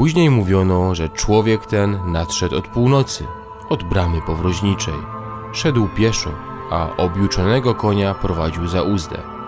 Później mówiono, że człowiek ten nadszedł od północy, od bramy powroźniczej. Szedł pieszo, a objuczonego konia prowadził za uzdę.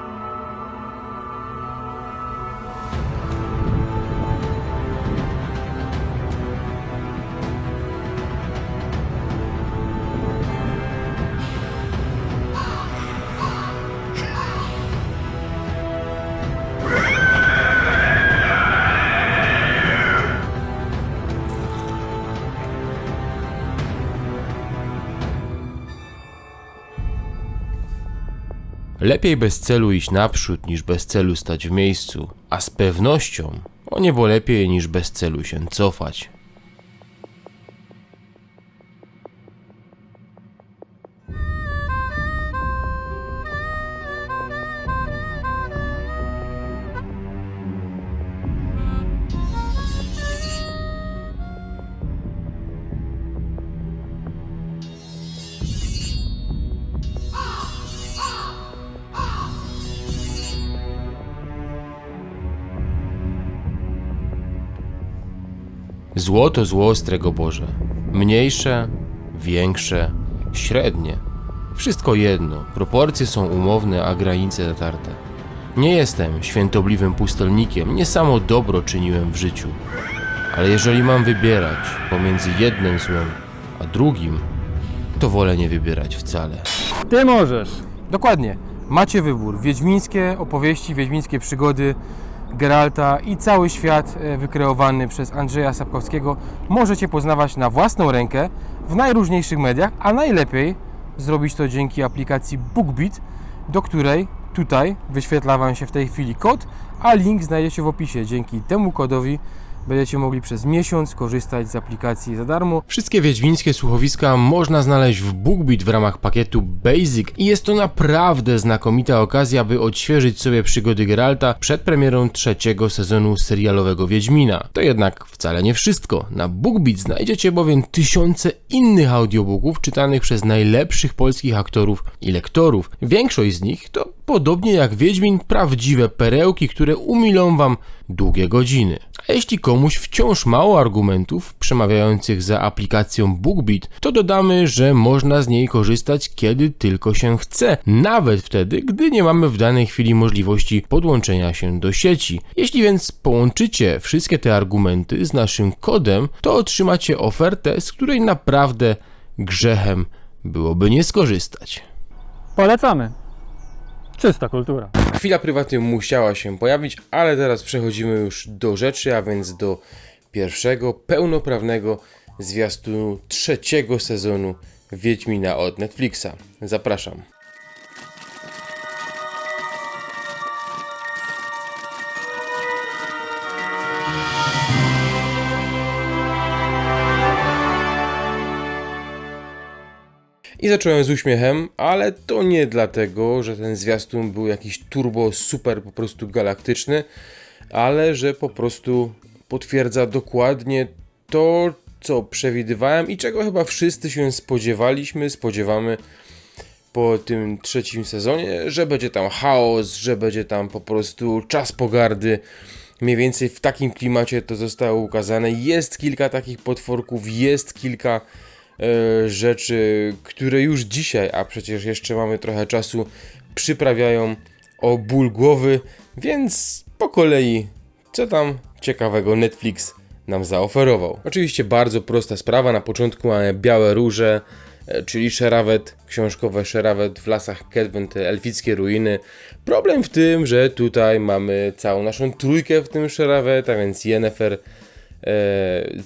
Lepiej bez celu iść naprzód, niż bez celu stać w miejscu, a z pewnością o niebo lepiej niż bez celu się cofać. Zło to zło ostrego Boże. Mniejsze, większe, średnie. Wszystko jedno, proporcje są umowne, a granice zatarte. Nie jestem świętobliwym pustelnikiem, nie samo dobro czyniłem w życiu. Ale jeżeli mam wybierać pomiędzy jednym złem a drugim, to wolę nie wybierać wcale. Ty możesz. Dokładnie. Macie wybór. Wiedźmińskie opowieści, wiedźmińskie przygody Geralta i cały świat e, wykreowany przez Andrzeja Sapkowskiego możecie poznawać na własną rękę w najróżniejszych mediach, a najlepiej zrobić to dzięki aplikacji BookBeat, do której tutaj wyświetla Wam się w tej chwili kod, a link znajdziecie w opisie. Dzięki temu kodowi będziecie mogli przez miesiąc korzystać z aplikacji za darmo. Wszystkie wiedźmińskie słuchowiska można znaleźć w BookBeat w ramach pakietu Basic i jest to naprawdę znakomita okazja, by odświeżyć sobie przygody Geralta przed premierą trzeciego sezonu serialowego Wiedźmina. To jednak wcale nie wszystko. Na BookBeat znajdziecie bowiem tysiące innych audiobooków czytanych przez najlepszych polskich aktorów i lektorów. Większość z nich to podobnie jak Wiedźmin prawdziwe perełki, które umilą wam długie godziny. A jeśli komuś wciąż mało argumentów przemawiających za aplikacją BookBeat, to dodamy, że można z niej korzystać kiedy tylko się chce, nawet wtedy, gdy nie mamy w danej chwili możliwości podłączenia się do sieci. Jeśli więc połączycie wszystkie te argumenty z naszym kodem, to otrzymacie ofertę, z której naprawdę grzechem byłoby nie skorzystać. Polecamy. Czysta kultura. Chwila prywatnie musiała się pojawić, ale teraz przechodzimy już do rzeczy, a więc do pierwszego pełnoprawnego zwiastunu trzeciego sezonu Wiedźmina od Netflixa. Zapraszam. I zacząłem z uśmiechem, ale to nie dlatego, że ten zwiastun był jakiś turbo super po prostu galaktyczny, ale że po prostu potwierdza dokładnie to, co przewidywałem i czego chyba wszyscy się spodziewaliśmy, spodziewamy po tym trzecim sezonie, że będzie tam chaos, że będzie tam po prostu czas pogardy. Mniej więcej w takim klimacie to zostało ukazane. Jest kilka takich potworków, jest kilka rzeczy, które już dzisiaj, a przecież jeszcze mamy trochę czasu, przyprawiają o ból głowy, więc po kolei, co tam ciekawego Netflix nam zaoferował. Oczywiście bardzo prosta sprawa, na początku mamy białe róże, e, czyli szerawet, książkowe szerawet w lasach Kedwen, te elfickie ruiny. Problem w tym, że tutaj mamy całą naszą trójkę w tym szerawet, a więc Yennefer, e,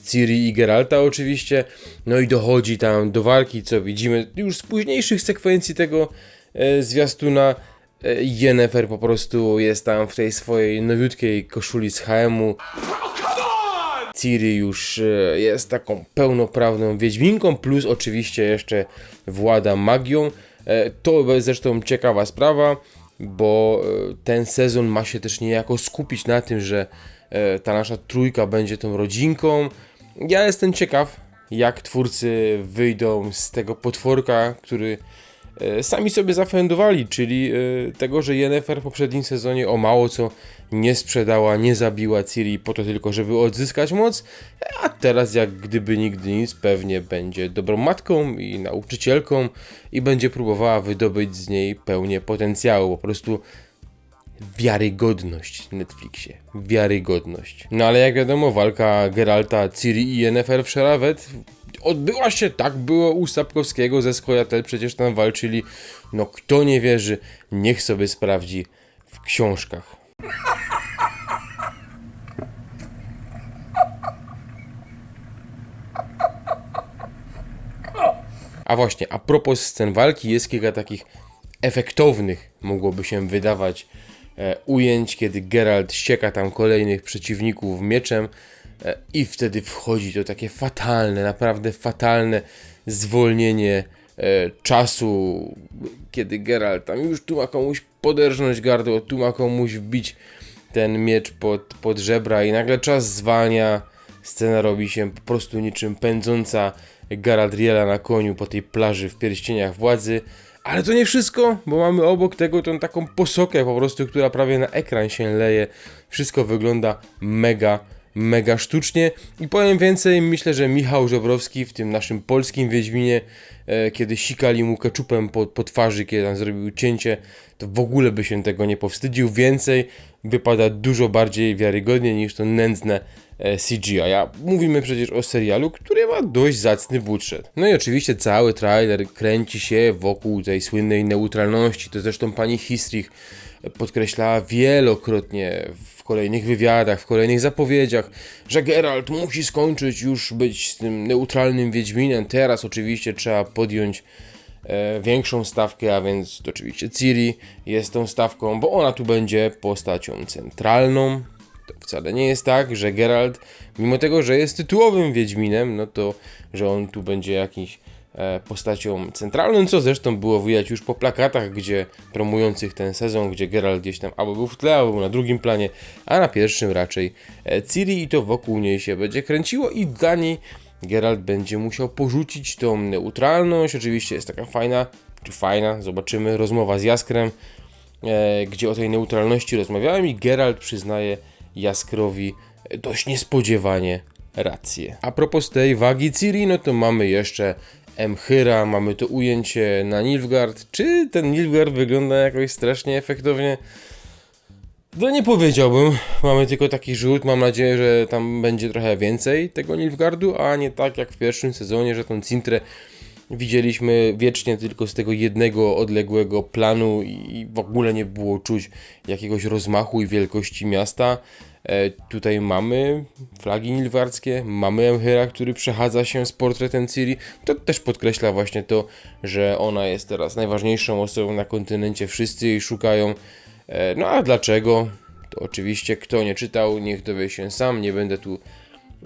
Ciri i Geralta oczywiście. No i dochodzi tam do walki, co widzimy już z późniejszych sekwencji tego e, zwiastuna. E, Yennefer po prostu jest tam w tej swojej nowiutkiej koszuli z HM-u. Ciri już e, jest taką pełnoprawną wiedźminką, plus oczywiście jeszcze włada magią. E, To zresztą ciekawa sprawa, bo e, ten sezon ma się też niejako skupić na tym, że e, ta nasza trójka będzie tą rodzinką. Ja jestem ciekaw, jak twórcy wyjdą z tego potworka, który e, sami sobie zafundowali, czyli e, tego, że Yennefer w poprzednim sezonie o mało co nie sprzedała, nie zabiła Ciri po to tylko, żeby odzyskać moc, a teraz jak gdyby nigdy nic pewnie będzie dobrą matką i nauczycielką i będzie próbowała wydobyć z niej pełnię potencjału, po prostu wiarygodność Netflixie. Wiarygodność. No ale jak wiadomo, walka Geralta, Ciri i Yennefer w Szeravet odbyła się, tak było u Sapkowskiego ze Skojatel, przecież tam walczyli. No kto nie wierzy, niech sobie sprawdzi w książkach. A właśnie, a propos scen walki, jest kilka takich efektownych, mogłoby się wydawać, ujęć, kiedy Geralt ścieka tam kolejnych przeciwników mieczem e, i wtedy wchodzi to takie fatalne, naprawdę fatalne zwolnienie e, czasu, kiedy Geralt tam już tu ma komuś poderżnąć gardło, tu ma komuś wbić ten miecz pod, pod żebra i nagle czas zwalnia, scena robi się po prostu niczym pędząca Galadriela na koniu po tej plaży w pierścieniach władzy, ale to nie wszystko, bo mamy obok tego tą taką posokę po prostu, która prawie na ekran się leje. Wszystko wygląda mega, mega sztucznie. I powiem więcej, myślę, że Michał Żebrowski w tym naszym polskim Wiedźminie, e, kiedy sikali mu keczupem po, po twarzy, kiedy tam zrobił cięcie, to w ogóle by się tego nie powstydził. Więcej wypada dużo bardziej wiarygodnie niż to nędzne CGI. A mówimy przecież o serialu, który ma dość zacny budżet. No i oczywiście cały trailer kręci się wokół tej słynnej neutralności. To zresztą pani Histrich podkreślała wielokrotnie w kolejnych wywiadach, w kolejnych zapowiedziach, że Geralt musi skończyć już być z tym neutralnym Wiedźminem. Teraz oczywiście trzeba podjąć e, większą stawkę, a więc oczywiście Ciri jest tą stawką, bo ona tu będzie postacią centralną. To wcale nie jest tak, że Geralt, mimo tego, że jest tytułowym Wiedźminem, no to, że on tu będzie jakiś e, postacią centralną, co zresztą było widać już po plakatach, gdzie promujących ten sezon, gdzie Geralt gdzieś tam albo był w tle, albo był na drugim planie, a na pierwszym raczej e, Ciri i to wokół niej się będzie kręciło i dla niej Geralt będzie musiał porzucić tą neutralność. Oczywiście jest taka fajna, czy fajna, zobaczymy, rozmowa z Jaskrem, e, gdzie o tej neutralności rozmawiałem i Geralt przyznaje Jaskrowi dość niespodziewanie rację. A propos tej wagi Ciri, no to mamy jeszcze Emchyra, mamy to ujęcie na Nilfgaard. Czy ten Nilfgaard wygląda jakoś strasznie efektownie? No nie powiedziałbym, mamy tylko taki rzut, mam nadzieję, że tam będzie trochę więcej tego Nilfgaardu, a nie tak jak w pierwszym sezonie, że tą Cintrę widzieliśmy wiecznie tylko z tego jednego odległego planu i w ogóle nie było czuć jakiegoś rozmachu i wielkości miasta. E, tutaj mamy flagi nilwardzkie, mamy Emhyra, który przechadza się z portretem Ciri. To też podkreśla właśnie to, że ona jest teraz najważniejszą osobą na kontynencie, wszyscy jej szukają. E, no a dlaczego? To oczywiście kto nie czytał, niech dowie się sam, nie będę tu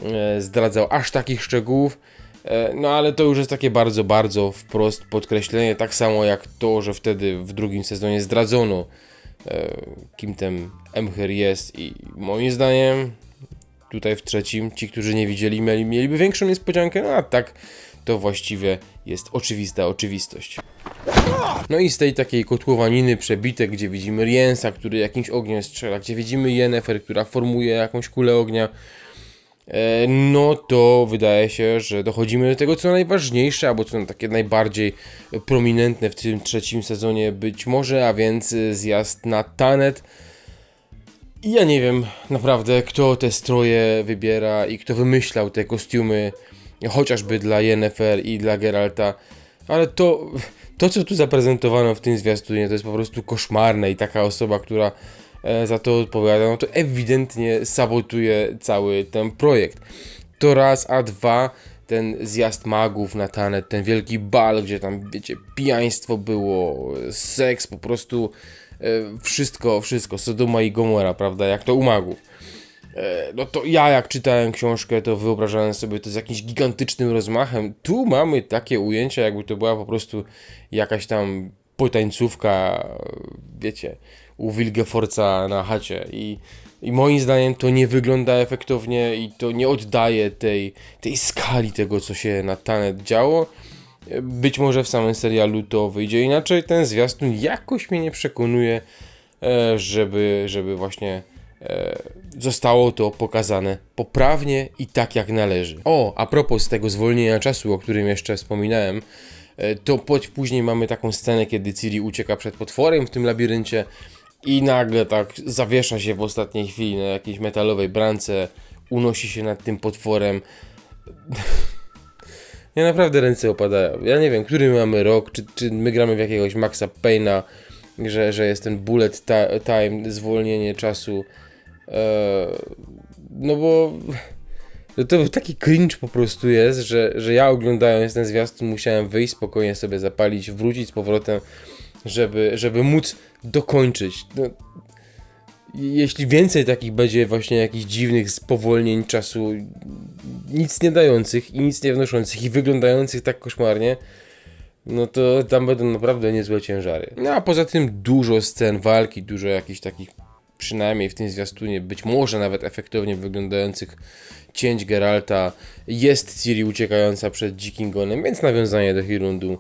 e, zdradzał aż takich szczegółów. E, No ale to już jest takie bardzo, bardzo wprost podkreślenie, tak samo jak to, że wtedy w drugim sezonie zdradzono e, kim ten Emhyr jest i moim zdaniem tutaj w trzecim ci, którzy nie widzieli mieli, mieliby większą niespodziankę, no a tak to właściwie jest oczywista oczywistość. No i z tej takiej kotłowaniny przebite, gdzie widzimy Riensa, który jakimś ogniem strzela, gdzie widzimy Yennefer, która formuje jakąś kulę ognia, no to wydaje się, że dochodzimy do tego, co najważniejsze, albo co takie najbardziej prominentne w tym trzecim sezonie być może, a więc e, zjazd na Tanet. Ja nie wiem naprawdę, kto te stroje wybiera i kto wymyślał te kostiumy, chociażby dla Yennefer i dla Geralta, ale to, to co tu zaprezentowano w tym zwiastunie, to jest po prostu koszmarne i taka osoba, która e, za to odpowiada, no to ewidentnie sabotuje cały ten projekt. To raz, a dwa, ten zjazd magów na tanet, ten wielki bal, gdzie tam, wiecie, pijaństwo było, seks, po prostu e, wszystko, wszystko, Sodoma i Gomora, prawda, jak to u magów. E, No to ja jak czytałem książkę, to wyobrażałem sobie to z jakimś gigantycznym rozmachem. Tu mamy takie ujęcia, jakby to była po prostu jakaś tam potańcówka, wiecie, u Wilgefortza na chacie i, i moim zdaniem to nie wygląda efektownie i to nie oddaje tej, tej skali tego, co się na Tanet działo. Być może w samym serialu to wyjdzie inaczej. Ten zwiastun jakoś mnie nie przekonuje, e, żeby, żeby właśnie e, zostało to pokazane poprawnie i tak jak należy. O, a propos tego zwolnienia czasu, o którym jeszcze wspominałem, to pod, później mamy taką scenę, kiedy Ciri ucieka przed potworem w tym labiryncie i nagle tak zawiesza się w ostatniej chwili na jakiejś metalowej brance, unosi się nad tym potworem. Ja naprawdę ręce opadają. Ja nie wiem, który my mamy rok, czy, czy my gramy w jakiegoś Maxa Payne'a, że, że jest ten bullet time, zwolnienie czasu. Eee, no bo no to taki cringe po prostu jest, że, że ja oglądając ten zwiastun musiałem wyjść, spokojnie sobie zapalić, wrócić z powrotem, żeby, żeby móc dokończyć. No, jeśli więcej takich będzie właśnie jakichś dziwnych spowolnień czasu, nic nie dających i nic nie wnoszących i wyglądających tak koszmarnie, no to tam będą naprawdę niezłe ciężary. No a poza tym dużo scen walki, dużo jakichś takich, przynajmniej w tym zwiastunie, być może nawet efektownie wyglądających cięć Geralta. Jest Ciri uciekająca przed Dzikim Gonem, więc nawiązanie do Hirundu.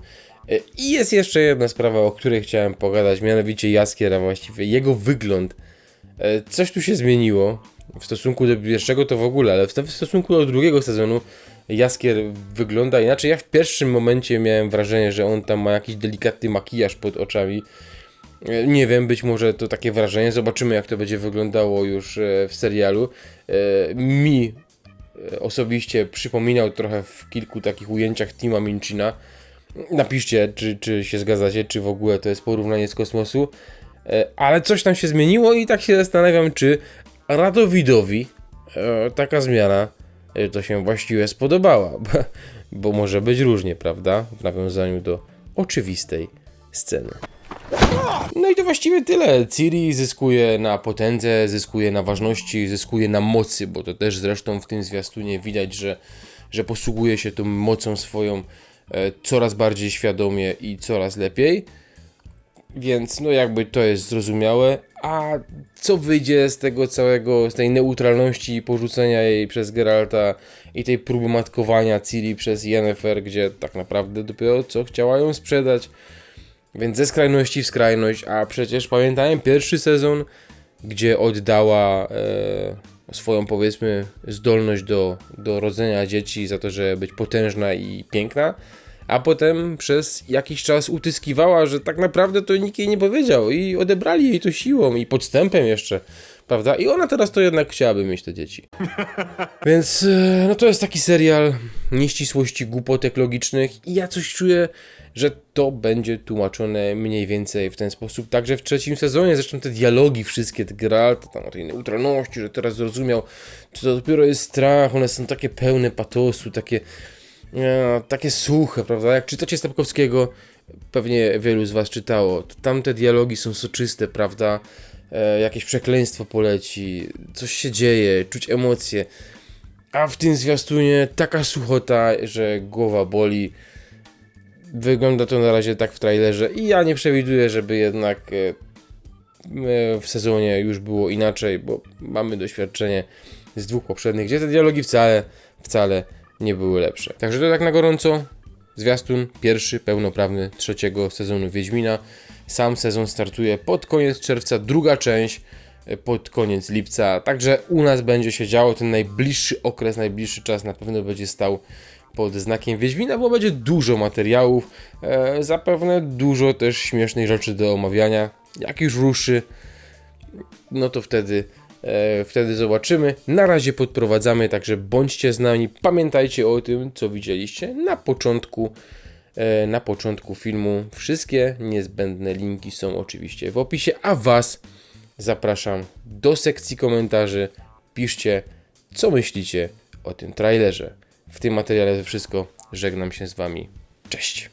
E, I jest jeszcze jedna sprawa, o której chciałem pogadać, mianowicie Jaskier, a właściwie jego wygląd. E, Coś tu się zmieniło. W stosunku do pierwszego to w ogóle, ale w stosunku do drugiego sezonu Jaskier wygląda inaczej. Ja w pierwszym momencie miałem wrażenie, że on tam ma jakiś delikatny makijaż pod oczami. E, Nie wiem, być może to takie wrażenie. Zobaczymy, jak to będzie wyglądało już e, w serialu. E, Mi osobiście przypominał trochę w kilku takich ujęciach Tima Minchina. Napiszcie, czy, czy się zgadzacie, czy w ogóle to jest porównanie z kosmosu. Ale coś tam się zmieniło i tak się zastanawiam, czy Radowidowi taka zmiana to się właściwie spodobała. Bo może być różnie, prawda? W nawiązaniu do oczywistej sceny. No i to właściwie tyle. Ciri zyskuje na potędze, zyskuje na ważności, zyskuje na mocy, bo to też zresztą w tym zwiastunie widać, że, że posługuje się tą mocą swoją e, coraz bardziej świadomie i coraz lepiej. Więc no jakby to jest zrozumiałe. A co wyjdzie z tego całego, z tej neutralności i porzucenia jej przez Geralta i tej próby matkowania Ciri przez Yennefer, gdzie tak naprawdę dopiero co chciała ją sprzedać. Więc ze skrajności w skrajność, a przecież pamiętałem pierwszy sezon, gdzie oddała e, swoją powiedzmy zdolność do, do rodzenia dzieci za to, żeby być potężna i piękna, a potem przez jakiś czas utyskiwała, że tak naprawdę to nikt jej nie powiedział i odebrali jej to siłą i podstępem jeszcze, prawda? I ona teraz to jednak chciałaby mieć te dzieci. Więc e, no to jest taki serial nieścisłości głupotek logicznych i ja coś czuję, że to będzie tłumaczone mniej więcej w ten sposób. Także w trzecim sezonie, zresztą te dialogi wszystkie, te Geralt, tam o tej neutralności, że teraz zrozumiał, że to dopiero jest strach, one są takie pełne patosu, takie, e, takie suche, prawda? Jak czytacie Stapkowskiego, pewnie wielu z was czytało, to tamte dialogi są soczyste, prawda? E, jakieś przekleństwo poleci, coś się dzieje, czuć emocje. A w tym zwiastunie taka suchota, że głowa boli. Wygląda to na razie tak w trailerze i ja nie przewiduję, żeby jednak e, e, w sezonie już było inaczej, bo mamy doświadczenie z dwóch poprzednich, gdzie te dialogi wcale, wcale nie były lepsze. Także to tak na gorąco. Zwiastun pierwszy, pełnoprawny trzeciego sezonu Wiedźmina. Sam sezon startuje pod koniec czerwca, druga część e, pod koniec lipca. Także u nas będzie się działo ten najbliższy okres, najbliższy czas na pewno będzie stał pod znakiem Wiedźmina, bo będzie dużo materiałów, e, zapewne dużo też śmiesznych rzeczy do omawiania. Jak już ruszy, no to wtedy, e, wtedy zobaczymy. Na razie podprowadzamy, także bądźcie z nami. Pamiętajcie o tym, co widzieliście na początku, e, na początku filmu. Wszystkie niezbędne linki są oczywiście w opisie, a Was zapraszam do sekcji komentarzy. Piszcie, co myślicie o tym trailerze. W tym materiale to wszystko. Żegnam się z Wami. Cześć.